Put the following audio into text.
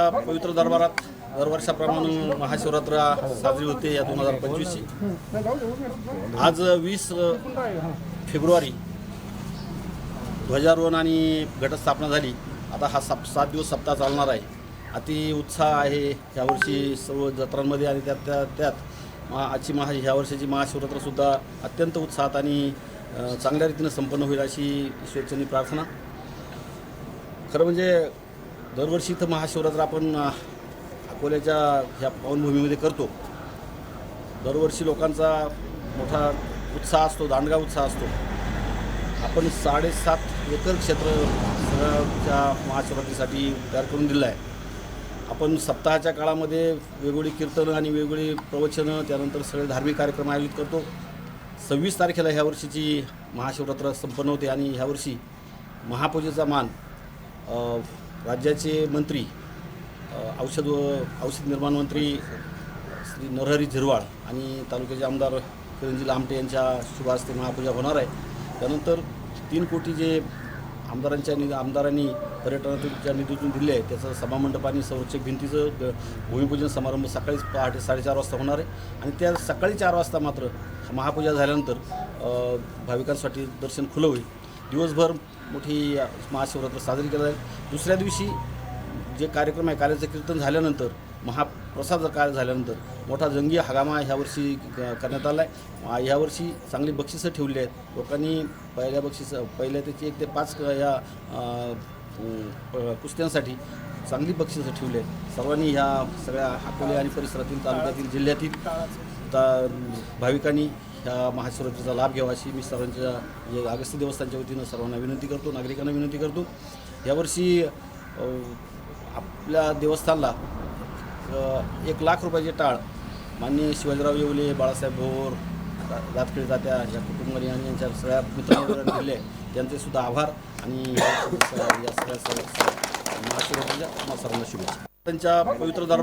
पवित्र दरबारात दरवर्षाप्रमाणे महाशिवरात्र साजरी होते या दोन हजार पंचवीसची. आज वीस फेब्रुवारी ध्वजारोहण आणि घटस्थापना झाली. आता हा सप सात दिवस सप्ताह चालणार आहे. अति उत्साह आहे यावर्षी सर्व जत्रांमध्ये आणि त्यात त्या त्यात. मा आजची महा ह्या वर्षाची महाशिवरात्रसुद्धा अत्यंत उत्साहात आणि चांगल्या रीतीनं संपन्न होईल अशी ईश्वरचनी प्रार्थना. खरं म्हणजे दरवर्षी इथं महाशिवरात्र आपण अकोल्याच्या ह्या पावनभूमीमध्ये करतो. दरवर्षी लोकांचा मोठा उत्साह असतो दांडगा उत्साह असतो. आपण साडेसात एकर क्षेत्र सगळ्याच्या महाशिवरात्रीसाठी तयार करून दिलं आहे. आपण सप्ताहाच्या काळामध्ये वेगवेगळी कीर्तनं आणि वेगवेगळी प्रवचनं त्यानंतर सगळे धार्मिक कार्यक्रम आयोजित करतो. सव्वीस तारखेला ह्या वर्षीची महाशिवरात्र संपन्न होते आणि ह्यावर्षी महापूजेचा मान राज्याचे मंत्री औषध व औषध निर्माण मंत्री श्री नरहरी झिरवाळ आणि तालुक्याचे आमदार किरणजी लामटे यांच्या शुभ हस्ते महापूजा होणार आहे. त्यानंतर तीन कोटी जे आमदारांच्या निधी आमदारांनी पर्यटनाच्या निधीतून दिले आहे त्याचं सभामंडप आणि संरक्षक भिंतीचं भूमिपूजन समारंभ सकाळी पहाटे साडेचार वाजता होणार आहे. आणि त्या सकाळी चार वाजता मात्र महापूजा झाल्यानंतर भाविकांसाठी दर्शन खुलं होईल. दिवसभर मोठी महाशिवरात्र साजरी केली जाईल. दुसऱ्या दिवशी जे कार्यक्रम आहे कार्याचं कीर्तन झाल्यानंतर महाप्रसाद कार्य झाल्यानंतर मोठा जंगी हगामा ह्यावर्षी क- करण्यात आला आहे. ह्यावर्षी चांगली बक्षिसं ठेवली आहेत. लोकांनी पहिल्या बक्षिसं पहिल्या त्याची एक ते पाच या प- कुस्त्यांसाठी चांगली बक्षिसं ठेवली आहेत. सर्वांनी ह्या सगळ्या अकोले आणि परिसरातील तालुक्यातील जिल्ह्यातील ता भाविकांनी ह्या महाशिवरात्रीचा लाभ घ्यावा अशी मी सर्वांच्या जे देवस्थानच्या वतीनं सर्वांना विनंती करतो नागरिकांना विनंती करतो. यावर्षी आपल्या देवस्थानला एक लाख रुपयाचे टाळ माननीय शिवाजीराव येवले बाळासाहेब भोर रातखेड जात्या या कुटुंबाने आणि यांच्या सगळ्या मित्रांना दिले त्यांचे सुद्धा आभार आणि या सगळ्या महाशिवरात्रीच्या सर्वांना शुभेच्छा. त्यांच्या पवित्र दरबार